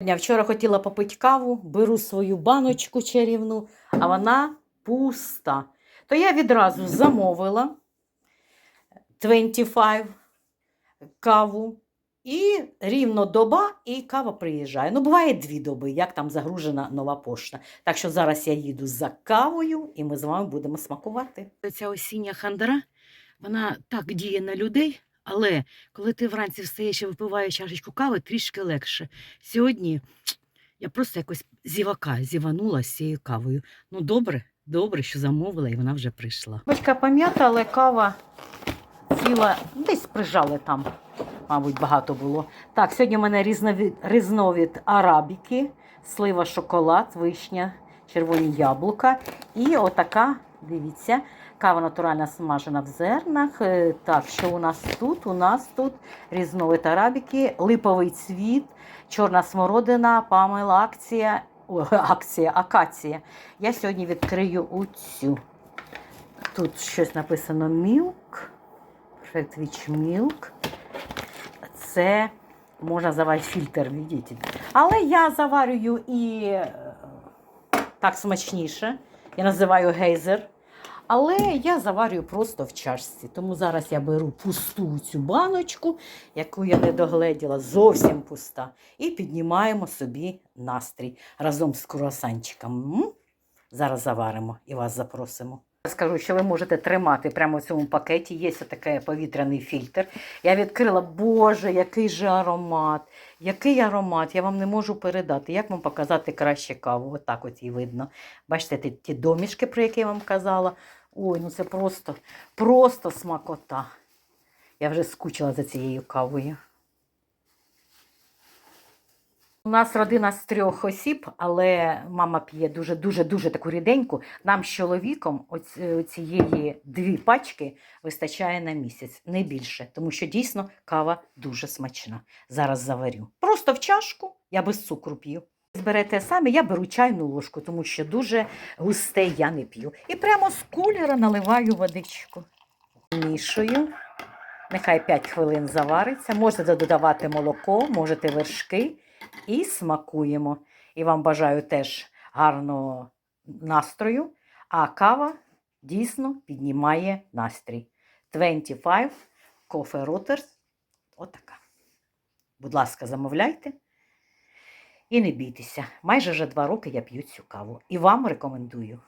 Я вчора хотіла попити каву, беру свою баночку чарівну, а вона пуста. То я відразу замовила 25 каву. І рівно доба, і кава приїжджає. Ну, буває дві доби, як там загружена нова пошта. Так що зараз я їду за кавою, і ми з вами будемо смакувати. Ця осіння хандра, вона так діє на людей, але коли ти вранці встаєш і випиваєш чашечку кави, трішки легше. Сьогодні я просто якось зівака зіванула з цією кавою. Ну, добре, добре, що замовила, і вона вже прийшла. Батька пам'ята, але кава ціла, десь прижали там, мабуть, багато було. Так, сьогодні у мене різновід, різновид арабіки, слива, шоколад, вишня, червоні яблука. І отака, дивіться, кава натуральна смажена в зернах. Е, Так, що у нас тут? У нас тут різновид арабіки, липовий цвіт, чорна смородина, памела, акція. О, акція, акація. Я сьогодні відкрию оцю. Тут щось написано milk. Perfect Witch Milk. Це можна заварити фільтр, видите. Але я заварюю і е, так смачніше. Я називаю гейзер. Але я заварюю просто в чашці. Тому зараз я беру пусту цю баночку, яку я не догледіла, зовсім пуста. І піднімаємо собі настрій разом з круасанчиком. Зараз заваримо і вас запросимо. Скажу, що ви можете тримати прямо в цьому пакеті. Є такий повітряний фільтр. Я відкрила, Боже, який же аромат! Який аромат, я вам не можу передати. Як вам показати краще каву? Отак от її видно. Бачите, ті домішки, про які я вам казала. Ой, ну це просто, просто смакота. Я вже скучила за цією кавою. У нас родина з трьох осіб, але мама п'є дуже-дуже дуже таку ріденьку. Нам з чоловіком цієї дві пачки вистачає на місяць, не більше, тому що дійсно кава дуже смачна. Зараз заварю. Просто в чашку, я без цукру п'ю. Зберете самі, я беру чайну ложку, тому що дуже густе я не п'ю. І прямо з кулера наливаю водичку. Мішую. Нехай 5 хвилин завариться. Можете додавати молоко, можете вершки і смакуємо. І вам бажаю теж гарного настрою. А кава дійсно піднімає настрій. 25 Coffee Rotters. Отака. Будь ласка, замовляйте. І не бійтеся. Майже вже два роки я п'ю цю каву. І вам рекомендую.